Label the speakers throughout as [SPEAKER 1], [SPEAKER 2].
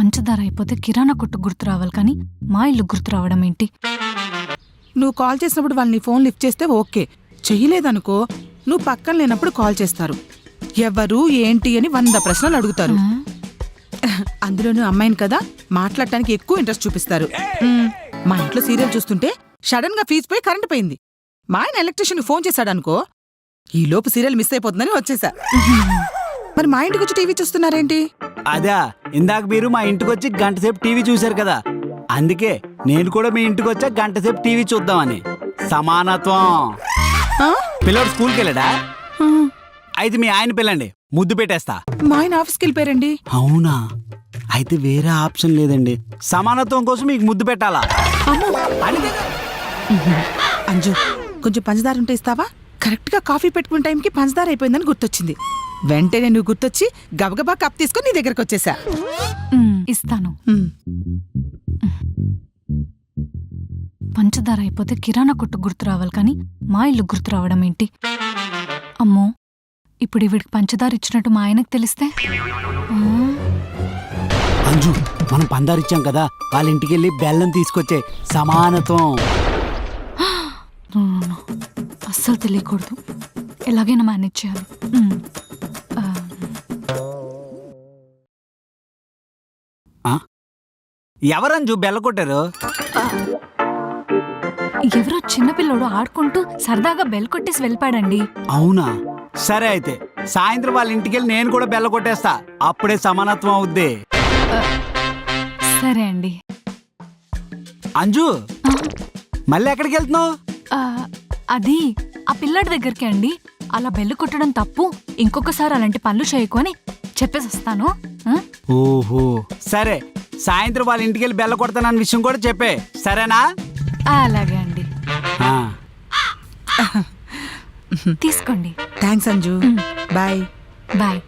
[SPEAKER 1] పంచదార అయిపోతే కిరాణా కొట్టు గుర్తు రావాలి కానీ మా ఇల్లు గుర్తు రావడం ఏంటి?
[SPEAKER 2] నువ్వు కాల్ చేసినప్పుడు వాళ్ళు నీ ఫోన్ లిఫ్ట్ చేస్తే ఓకే. చెయ్యలేదనుకో నువ్వు పక్కన లేనప్పుడు కాల్ చేస్తారు. ఎవరు ఏంటి అని వంద ప్రశ్నలు అడుగుతారు? అందులోనూ అమ్మాయిని కదా మాట్లాడటానికి ఎక్కువ ఇంట్రెస్ట్ చూపిస్తారు. మా ఇంట్లో సీరియల్ చూస్తుంటే సడన్గా ఫీజు పోయి కరెంట్ పోయింది. మా ఆయన ఎలక్ట్రీషియన్ ఫోన్ చేశాడనుకో ఈ లోపు సీరియల్ మిస్ అయిపోతుందని వచ్చేసా. మరి మా ఇంటికి వచ్చి టీవీ చూస్తున్నారేంటి?
[SPEAKER 3] అదా ఇందాక మీరు మా ఇంటికి వచ్చి గంట సేపు టీవీ చూశారు కదా. అందుకే నేను కూడా మీ ఇంటికి వచ్చా గంట సేపు టీవీ చూద్దామని. సమానత్వం? పిల్లడు స్కూల్కి వెళ్ళాడా అయితే మీ ఆయన పిల్లండి ముద్దు పెట్టేస్తా.
[SPEAKER 2] మా ఆయన ఆఫీస్కి వెళ్ళిపోయారండి
[SPEAKER 3] అవునా? అయితే వేరే ఆప్షన్ లేదండి. సమానత్వం కోసం మీకు ముద్దు పెట్టాలా? అడిగే
[SPEAKER 2] అంజు కొంచెం పంచదార ఉంటే ఇస్తావా? కరెక్ట్గా కాఫీ పెట్టుకునే టైంకి పంచదార అయిపోయిందని గుర్తొచ్చింది. వెంటనే నువ్వు గుర్తొచ్చి గబగబా కప్ తీసుకొని నీ దగ్గరకు వచ్చేసా.
[SPEAKER 1] ఇస్తాను. పంచదార అయిపోతే కిరాణా కొట్టు గుర్తు రావాలి కానీ మా ఇల్లు గుర్తు రావడం ఏంటి? అమ్మో ఇప్పుడు ఈవిడికి పంచదార ఇచ్చినట్టు మా ఆయనకు తెలిస్తే?
[SPEAKER 3] అంజు మనం పందారిచ్చాం కదా వాళ్ళ ఇంటికి వెళ్ళి బెల్లం తీసుకొచ్చే సమానత్వం.
[SPEAKER 1] No, no, no. అస్సలు తెలియకూడదు. ఎలాగైనా మేనేజ్ చేయాలి. ఉమ్,
[SPEAKER 3] ఎవరంజు బెల్ల కొట్టారు?
[SPEAKER 1] ఎవరో చిన్నపిల్లోడు ఆడుకుంటూ సరదాగా బెల్ కొట్టేసి వెళ్ళిపాడండి
[SPEAKER 3] అవునా? సరే అయితే సాయంత్రం వాళ్ళ ఇంటికి వెళ్ళి నేను కూడా బెల్ల కొట్టేస్తా. అప్పుడే సమానత్వం అవుద్ది.
[SPEAKER 1] సరే అండి.
[SPEAKER 3] అంజు మళ్ళీ ఎక్కడికి వెళ్తున్నావు?
[SPEAKER 1] ఆ, అది ఆ పిల్లాడి దగ్గరికి అండి. అలా బెల్లు కొట్టడం తప్పు. ఇంకొకసారి అలాంటి పనులు చేయకు అని చెప్పేసి వస్తాను. ఆ?
[SPEAKER 3] ఓహో. సరే సాయంత్రం వాళ్ళ ఇంటికి వెళ్ళి బెల్ల కొడతానన్న విషయం కూడా చెప్పే సరేనా
[SPEAKER 1] ఆ, అలాగే అండి
[SPEAKER 3] ఆ,
[SPEAKER 1] తీసుకోండి
[SPEAKER 2] థ్యాంక్స్ అంజు
[SPEAKER 1] మ్మ్.
[SPEAKER 2] బాయ్
[SPEAKER 1] బాయ్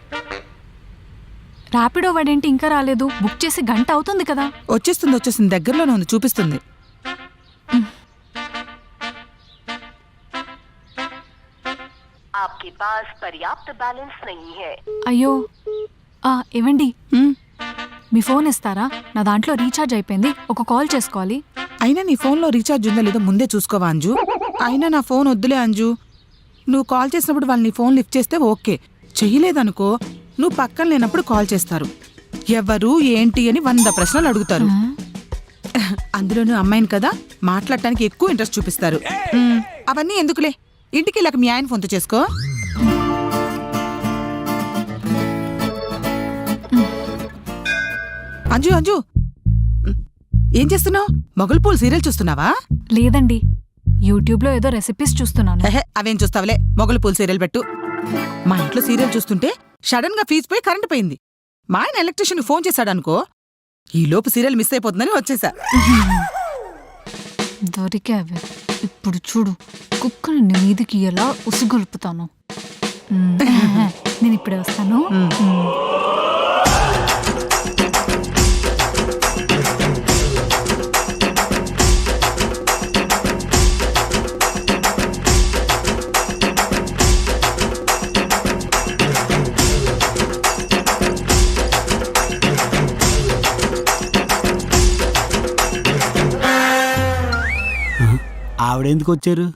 [SPEAKER 1] ర్యాపిడో వాడేంటి ఇంకా రాలేదు బుక్ చేసి గంట అవుతుంది కదా
[SPEAKER 2] వచ్చేస్తుంది వచ్చేస్తుంది దగ్గరలోనే ఉంది చూపిస్తుంది
[SPEAKER 4] आपके पास पर्याप्त बैलेंस नहीं है
[SPEAKER 1] అయ్యో ఆ, ఏవండి
[SPEAKER 2] మ్మ్.
[SPEAKER 1] మీ ఫోన్ ఇస్తారా? నా దాంట్లో రీఛార్జ్ అయిపోయింది. ఒక కాల్ చేసుకోవాలి.
[SPEAKER 2] అయినా నీ ఫోన్లో రీఛార్జ్ ఉందో లేదో ముందే చూసుకోవా అంజు? అయినా నా ఫోన్ వద్దులే అంజు. నువ్వు కాల్ చేసినప్పుడు వాళ్ళు నీ ఫోన్ లిఫ్ట్ చేస్తే ఓకే. చెయ్యలేదనుకో నువ్వు పక్కన లేనప్పుడు కాల్ చేస్తారు. ఎవరు ఏంటి అని వంద ప్రశ్నలు అడుగుతారు? అందులోనూ అమ్మాయిని కదా మాట్లాడటానికి ఎక్కువ ఇంట్రెస్ట్ చూపిస్తారు. అవన్నీ ఎందుకులే? ఇంటికి వెళ్ళాక మీ ఆయన ఫోన్తో చేసుకో. అంజు అంజు. ఏం చేస్తున్నావు? మొగల్ పూల్ సీరియల్ చూస్తున్నావా?
[SPEAKER 1] లేదండి. యూట్యూబ్లో ఏదో రెసిపీస్ చూస్తున్నాను.
[SPEAKER 2] ఎహె, అవేం చూస్తావులే. మొగలు పూల్ సీరియల్ పెట్టు. మా ఇంట్లో సీరియల్ చూస్తుంటే సడన్గా ఫీజు పోయి కరెంట్ పోయింది. మా ఆయన ఎలక్ట్రీషియన్ ఫోన్ చేశాడనుకో ఈ లోపు సీరియల్ మిస్ అయిపోతుందని వచ్చేసా.
[SPEAKER 1] దొరికావే. ఇప్పుడు చూడు కుక్కలు మీదికి ఎలా ఉసుగొలుపుతాను. మ్మ్. నేను ఇప్పుడే వస్తాను.
[SPEAKER 2] మ్మ్.
[SPEAKER 3] ఆవిడెందుకు వచ్చారు?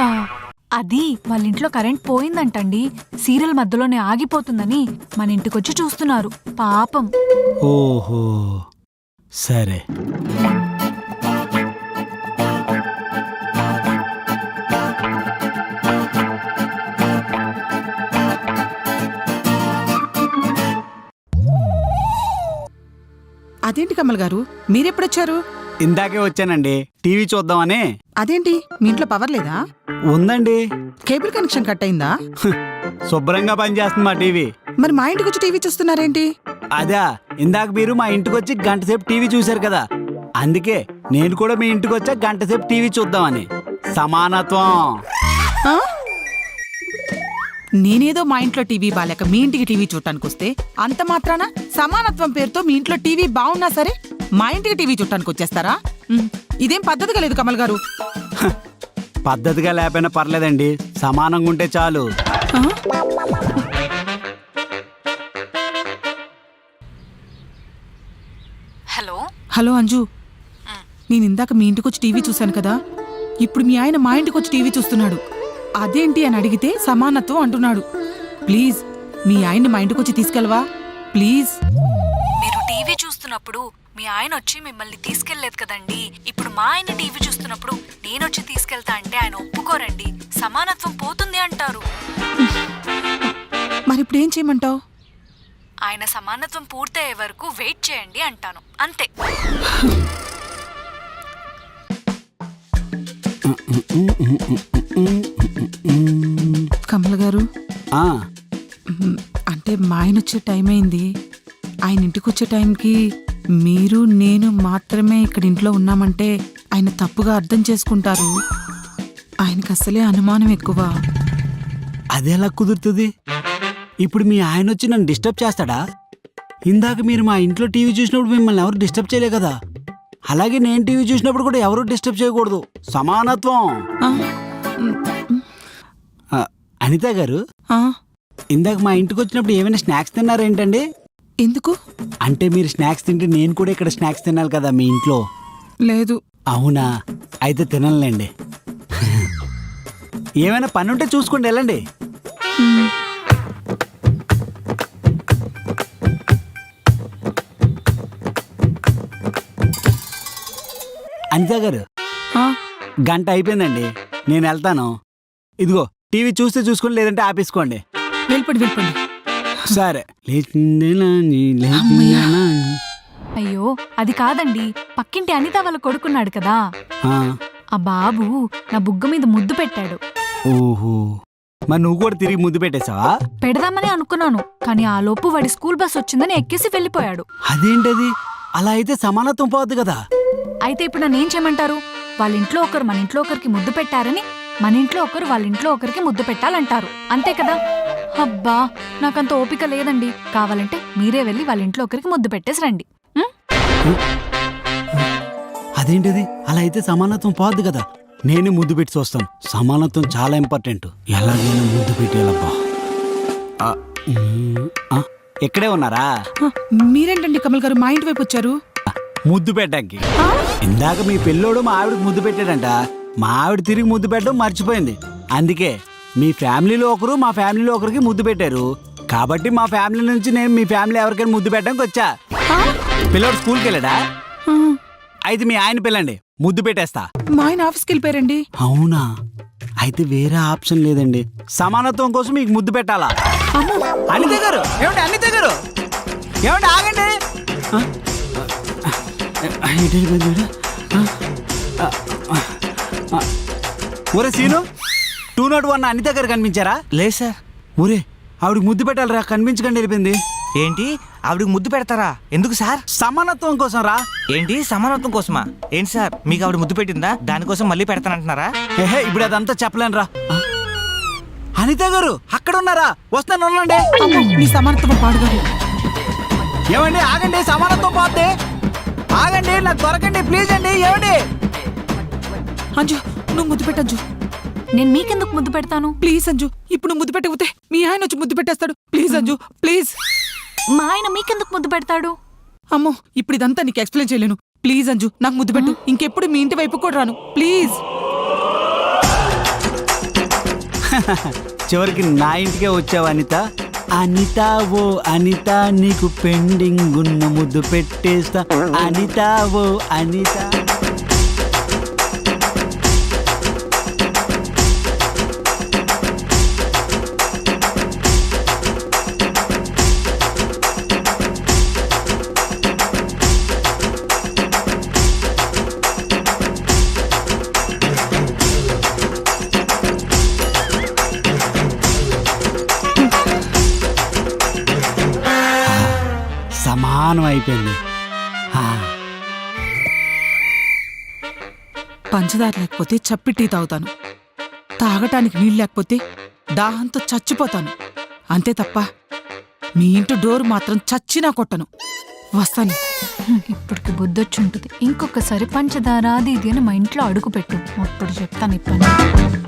[SPEAKER 1] ఆ, అది వాళ్ళ ఇంట్లో కరెంట్ పోయిందంటండి. సీరియల్ మధ్యలోనే ఆగిపోతుందని మన ఇంటికొచ్చి చూస్తున్నారు. పాపం.
[SPEAKER 3] ఓహో. సరే.
[SPEAKER 2] అదేంటి కమల్ గారు? మీరెప్పుడొచ్చారు?
[SPEAKER 3] ఇందాకే వచ్చానండి. టీవీ చూద్దామని.
[SPEAKER 2] అదేంటి? మీ ఇంట్లో పవర్ లేదా?
[SPEAKER 3] ఉందండి.
[SPEAKER 2] కేబుల్ కనెక్షన్ కట్ అయిందా?
[SPEAKER 3] శుభ్రంగా పనిచేస్తుంది మా టీవీ.
[SPEAKER 2] మరి మా ఇంటికి వచ్చి టీవీ చూస్తున్నారేంటి?
[SPEAKER 3] అదా ఇందాక మీరు మా ఇంటికి వచ్చి గంట సేపు టీవీ చూశారు కదా. అందుకే నేను కూడా మీ ఇంటికి వచ్చా గంట సేపు టీవీ చూద్దామని. సమానత్వం.
[SPEAKER 2] ఆ? నేనేదో మా ఇంట్లో టీవీ బాలేక మీ ఇంటికి టీవీ చూడటానికి వస్తే అంత మాత్రాన సమానత్వం పేరుతో మీ ఇంట్లో టీవీ బాగున్నా సరే మా ఇంటికి టీవీ చూడటానికి వచ్చేస్తారా ఇదేం పద్ధతిగా లేదు కమల్ గారు?
[SPEAKER 3] పద్ధతిగా లేకపోయినా పర్లేదండి. సమానంగా ఉంటే చాలు?
[SPEAKER 1] హలో?
[SPEAKER 2] హలో అంజు. నేను ఇందాక మీ ఇంటికి వచ్చి టీవీ చూశాను కదా. ఇప్పుడు మీ ఆయన మా ఇంటికి వచ్చి టీవీ చూస్తున్నాడు. అదేంటి అని అడిగితే సమానత్వం అంటున్నాడు. ప్లీజ్ మీ ఆయన్ని మా ఇంటికి వచ్చి తీసుకెళ్ళవా? ప్లీజ్.
[SPEAKER 1] చూస్తున్నప్పుడు మీ ఆయన వచ్చి మిమ్మల్ని తీసుకెళ్ళేదు కదండి. ఇప్పుడు మా ఆయన టీవీ చూస్తున్నప్పుడు నేను వచ్చి తీసుకెళ్తా అంటే ఆయన ఒప్పుకోరండి. సమానత్వం పోతుంది అంటారు.
[SPEAKER 2] మరి ఇప్పుడు ఏం చేయమంటావు?
[SPEAKER 1] ఆయన సమానత్వం పూర్తయ్యే వరకు వెయిట్ చేయండి అంటాను. అంతే.
[SPEAKER 2] కమల గారు? అంటే మా ఆయన వచ్చే టైం అయింది ఆయన ఇంటికి వచ్చే టైంకి మీరు నేను మాత్రమే ఇక్కడ ఇంట్లో ఉన్నామంటే ఆయన తప్పుగా అర్థం చేసుకుంటారు. ఆయనకు అసలే అనుమానం ఎక్కువ.
[SPEAKER 3] అది ఎలా కుదురుతుంది? ఇప్పుడు మీ ఆయన వచ్చి నన్ను డిస్టర్బ్ చేస్తాడా? ఇందాక మీరు మా ఇంట్లో టీవీ చూసినప్పుడు మిమ్మల్ని ఎవరు డిస్టర్బ్ చేయలే కదా? అలాగే నేను టీవీ చూసినప్పుడు కూడా ఎవరు డిస్టర్బ్ చేయకూడదు. సమానత్వం. అనిత గారు? ఇందాక మా ఇంటికి వచ్చినప్పుడు ఏమైనా స్నాక్స్ తిన్నారేంటండి?
[SPEAKER 2] ఎందుకు?
[SPEAKER 3] అంటే మీరు స్నాక్స్ తింటే నేను కూడా ఇక్కడ స్నాక్స్ తినాలి కదా మీ ఇంట్లో?
[SPEAKER 2] లేదు.
[SPEAKER 3] అవునా? అయితే తినలేండి ఏమైనా పని ఉంటే చూసుకోండి వెళ్ళండి. అనిత గారు గంట అయిపోయిందండి. నేను వెళ్తాను. ఇదిగో టీవీ చూస్తే చూసుకోండి లేదంటే ఆపేసుకోండి.
[SPEAKER 2] వెళ్ళిపోండి వెళ్ళిపోండి.
[SPEAKER 3] సరే.
[SPEAKER 1] అయ్యో అది కాదండి. పక్కింటి అనిత వాళ్ళ కొడుకున్నాడు కదా.
[SPEAKER 3] ఆ,
[SPEAKER 1] ఆ బాబు నా బుగ్గ మీద ముద్దు పెట్టాడు.
[SPEAKER 3] ఓహో. మరి నువ్వు కూడా తిరిగి ముద్దు పెట్టేశావా?
[SPEAKER 1] పెడదామని అనుకున్నాను కానీ ఆ లోపు వాడి స్కూల్ బస్ వచ్చిందని ఎక్కేసి వెళ్ళిపోయాడు.
[SPEAKER 3] అదేంటది? అలా అయితే సమానత్వం పోద్ది కదా.
[SPEAKER 1] అయితే ఇప్పుడు నన్ను ఏం చేయమంటారు? వాళ్ళ ఇంట్లో ఒకరు మన ఇంట్లో ఒకరికి ముద్దు పెట్టారని మన ఇంట్లో ఒకరు వాళ్ళ ఇంట్లో ఒకరికి ముద్దు పెట్టాలంటారు. అంతే కదా? అబ్బా! నాకంత ఓపిక లేదండి. కావాలంటే మీరే వెళ్ళి వాళ్ళ ఇంట్లో ఒకరికి ముద్దు పెట్టేసి రండి?
[SPEAKER 3] అదేంటిది? అలా అయితే సమానత్వం పోద్ది కదా. నేను ముద్దు పెట్టి చూస్తాను. సమానత్వం చాలా ఇంపార్టెంట్ ఎలాగైనా ముద్దు పెట్టేయాలబ్బా. ఇక్కడే ఉన్నారా?
[SPEAKER 2] మీరేంటండి కమల్ గారు మా ఇంటి వైపు వచ్చారు?
[SPEAKER 3] ముద్దు పెట్టడానికి. ఇందాక మీ పిల్లోడు మా ఆవిడకి ముద్దు పెట్టాడంట. మా ఆవిడ తిరిగి ముద్దు పెట్టడం మర్చిపోయింది. అందుకే మీ ఫ్యామిలీలో ఒకరు మా ఫ్యామిలీలో ఒకరికి ముద్దు పెట్టారు. కాబట్టి మా ఫ్యామిలీ నుంచి నేను మీ ఫ్యామిలీ ఎవరికైనా ముద్దు పెట్టడానికి వచ్చా? పిల్లోడు స్కూల్కి వెళ్ళాడా? అయితే మీ ఆయన పిల్లండి ముద్దు పెట్టేస్తా.
[SPEAKER 2] మా ఆయన ఆఫీస్కి వెళ్ళిపోయారండి.
[SPEAKER 3] అవునా? అయితే వేరే ఆప్షన్ లేదండి. సమానత్వం కోసం మీకు ముద్దు పెట్టాలా?
[SPEAKER 2] అమ్మో.
[SPEAKER 3] అనిత గారు ఏమండి అనిత గారు? ఏమండి ఆగండి. ఒరే Seenu two nought one Anitha garu కనిపించారా?
[SPEAKER 5] లేదు సార్.
[SPEAKER 3] ఒరే ఆవిడకి ముద్దు పెట్టాలరా కనిపించకండి వెళ్ళిపోయింది.
[SPEAKER 5] ఏంటి? ఆవిడకి ముద్దు పెడతారా? ఎందుకు సార్?
[SPEAKER 3] సమానత్వం కోసం రా
[SPEAKER 5] ఏంటి? సమానత్వం కోసమా? ఏంటి సార్? మీకు ఆవిడ ముద్దు పెట్టిందా? దానికోసం మళ్ళీ పెడతానంటున్నారా?
[SPEAKER 3] ఏహే ఇప్పుడు అదంతా చెప్పలేనురా. ఆ? అనిత గారు అక్కడ ఉన్నారా? వస్తాను ఉండండి.
[SPEAKER 2] నీ సమానత్వం పాడుగారు
[SPEAKER 3] ఏమండి ఆగండి సమానత్వం పోతే? ఆగండి నాకు దొరకండి ప్లీజ్ అండి ఏమండి?
[SPEAKER 2] అంజు నువ్వు ముద్దు పెట్టంజు
[SPEAKER 1] నేను మీకెందుకు ముద్దు పెడతాను?
[SPEAKER 2] ప్లీజ్ అంజు ఇప్పుడు ముద్దు పెట్టకపోతే మీ ఆయన వచ్చి ముద్దు పెట్టేస్తాడు. Please Anju please.
[SPEAKER 1] మా ఆయన మీకెందుకు ముద్దు పెడతాడు?
[SPEAKER 2] అమ్మో ఇప్పుడు ఇదంతా నీకు ఎక్స్ప్లెయిన్ చేయలేను. ప్లీజ్ అంజు నాకు ముద్దు పెట్టు. ఇంకెప్పుడు మీ ఇంటి వైపు కూడా రాను. ప్లీజ్.
[SPEAKER 3] చివరికి నా ఇంటికే వచ్చావు అనిత. అనిత ఓ అనిత నీకు పెండింగ్ ఉన్న ముద్దు పెట్టేస్తా. అనిత ఓ అనిత. సమానం అయిపోయింది. ఆ,
[SPEAKER 2] పంచదార లేకపోతే చప్పి టీ తాగుతాను. తాగటానికి నీళ్ళు లేకపోతే దాహంతో చచ్చిపోతాను. అంతే తప్ప మీ ఇంటి డోర్ మాత్రం చచ్చినా కొట్టను. వస్తాను.
[SPEAKER 1] ఇప్పటికి బుద్ధొచ్చి ఉంటుంది ఇంకొకసారి పంచదార అది ఇది అని మా ఇంట్లో అడుగు పెట్టు. అప్పుడు చెప్తాను పని.